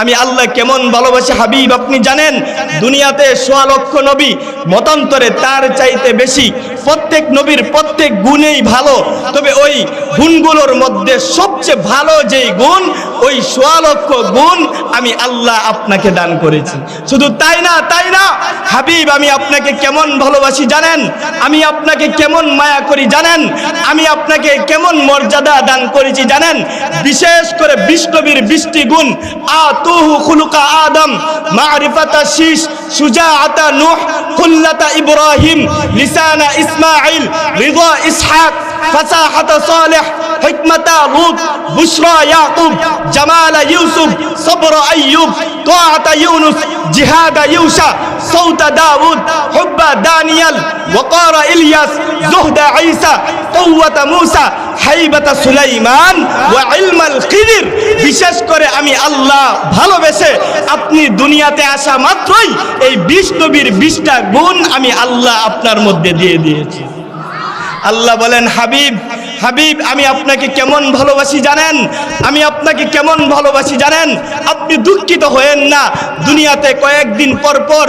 আমি আল্লাহ কেমন ভালোবাসি হাবিব, আপনি জানেন? দুনিয়াতে সোয়া লক্ষ নবী, মতান্তরে তার চাইতে বেশি প্রত্যেক নবীর প্রত্যেক গুণেই ভালো। তবে ওই গুণগুলোর মধ্যে সবচেয়ে ভালো যেই গুণ, ওই সোয়ালক্ষ গুণ আমি আল্লাহ আপনাকে দান করেছি। শুধু তাই না তাই না? হাবিব, আমি আপনাকে কেমন ভালোবাসি জানেন? আমি আপনাকে কেমন মায়া করি জানেন? আমি আপনাকে কেমন মর্যাদা দান করেছি জানেন? বিশেষ করে বিষ্ণবীর বৃষ্টি গুণ, আতুহু খুলুকা আদম, মারিফাতা শীষ, সুজাআতা নূহ خلة إبراهيم لسان إسماعيل رضا إسحاق فساحة صالح حكمة لوط بشرى يعقوب جمال يوسف صبر أيوب طاعة يونس جهاد يوشا صوت داود حب دانيال وقار إلياس জুহদা ঈসা কওয়াতা মূসা, হাইবাতা সুলাইমান ওয়া ইলমাল কিদির বিশেষ করে আমি আল্লাহ ভালোবেসে আপনি দুনিয়াতে আসা মাত্রই এই বিশ নবীর বিশটা গুণ আমি আল্লাহ আপনার মধ্যে দিয়ে দিয়েছি। আল্লাহ বলেন, হাবিব হাবিব, আমি আপনাকে কেমন ভালোবাসি জানেন? আমি আপনাকে কেমন ভালোবাসি জানেন? আপনি দুঃখিত হয়েন না। দুনিয়াতে কয়েকদিন পর পর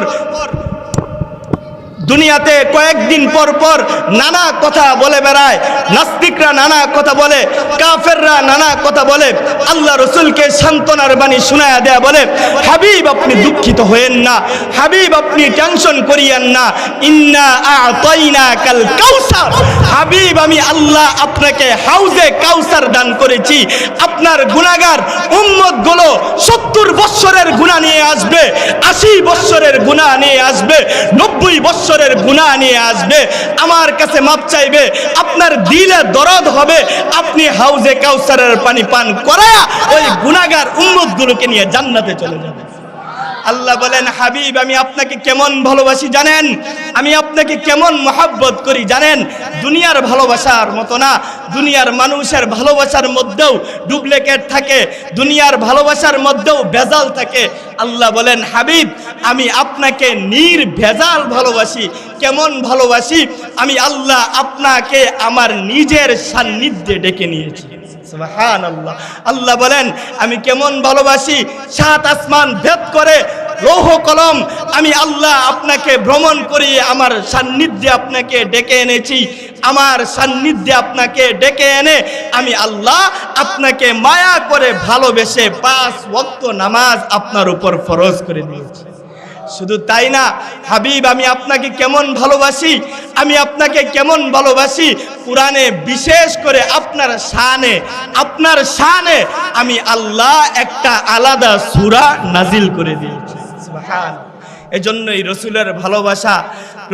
দুনিয়াতে কয়েকদিন পর পর নানা কথা বলে বেড়ায়, নাস্তিকরা নানা কথা বলে, কাফেররা নানা কথা বলে, আল্লাহ রসুলকে সান্ত্বনার বাণী শোনায়া দেয়া বলে, হাবিব আপনি দুঃখিত হয়েন না, হাবিব আপনি টেনশন করিয়েন না, ইন্না আতাইনা কাল কাউসার। হাবিব, আমি আল্লাহ আপনাকে হাউজে কাউসার দান করেছি, আপনার গুণাগার উম্মতগুলো সত্তর বৎসরের গুণা নিয়ে আসবে, আশি বৎসরের গুণা নিয়ে আসবে, নব্বই বৎসরের গুণা নিয়ে আসবে। আমার কাছে মাপ চাইবে, আপনার দিলে দরদ হবে, আপনি হাউজে কাউসারের পানি পান করায়া ওই গুণাগার উন্নতগুলোকে নিয়ে জান্নাতে চলে যাবে আল্লাহ বলেন, হাবিব, আমি আপনাকে কেমন ভালোবাসি জানেন? আমি আপনাকে কেমন মহাব্বত করি জানেন? দুনিয়ার ভালোবাসার মতো না। দুনিয়ার মানুষের ভালোবাসার মধ্যেও ডুপ্লিকেট থাকে। দুনিয়ার ভালোবাসার মধ্যেও ভেজাল থাকে। আল্লাহ বলেন, হাবিব, আমি আপনাকে নির ভেজাল ভালোবাসি। কেমন ভালোবাসি? আমি আল্লাহ আপনাকে আমার নিজের সান্নিধ্যে ডেকে নিয়েছি। আল্লাহ বলেন, আমি কেমন ভালোবাসি? সাত আসমান ভেদ করে লৌহ কলম, আমি আল্লাহ আপনাকে ভ্রমণ করিয়ে আমার সান্নিধ্যে আপনাকে ডেকে এনেছি। আমার সান্নিধ্যে আপনাকে ডেকে এনে আমি আল্লাহ আপনাকে মায়া করে ভালোবেসে পাঁচ ওয়াক্ত নামাজ আপনার উপর ফরজ করে দিয়েছি। শুধু তাই না, হাবিব, আমি আপনাকে কেমন ভালোবাসি? আমি আপনাকে কেমন ভালোবাসি? কোরআনে বিশেষ করে আপনার শানে আপনার শানে আমি আল্লাহ একটা আলাদা সূরা নাজিল করে দিয়েছি। সুবহান। এজন্যই রসুলের ভালোবাসা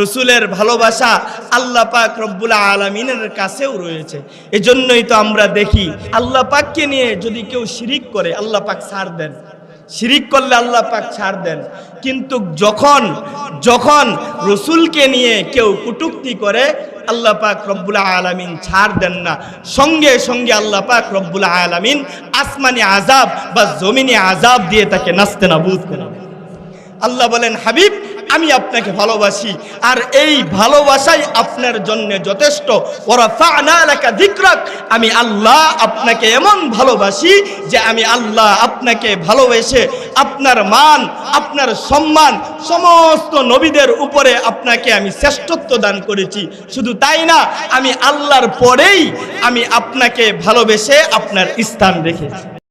রসুলের ভালোবাসা আল্লাহ পাক রব্বুল আলমিনের কাছেও রয়েছে। এজন্যই তো আমরা দেখি, আল্লাহ পাককে নিয়ে যদি কেউ শিরিক করে, আল্লাহ পাক দেন। শিরিক করলে আল্লাহ পাক ছাড় দেন। কিন্তু যখন যখন রসুলকে নিয়ে কেউ কুটুক্তি করে, আল্লাহ পাক রব্বুল আলামিন ছাড় দেন না। সঙ্গে সঙ্গে আল্লাহ পাক রব্বুল আলামিন আসমানি আজাব বা জমিনি আজাব দিয়ে তাকে নাস্তে নাবুদ করে দেন। আল্লাহ বলেন, হাবিব, আমি আপনাকে ভালোবাসি, আর এই ভালোবাসাই আপনার জন্য যথেষ্ট। ওরা দিকরাক আমি আল্লাহ আপনাকে এমন ভালোবাসি যে আমি আল্লাহ আপনাকে ভালোবেসে আপনার মান, আপনার সম্মান সমস্ত নবীদের উপরে আপনাকে আমি শ্রেষ্ঠত্ব দান করেছি। শুধু তাই না, আমি আল্লাহর পরেই আমি আপনাকে ভালোবেসে আপনার স্থান রেখেছি।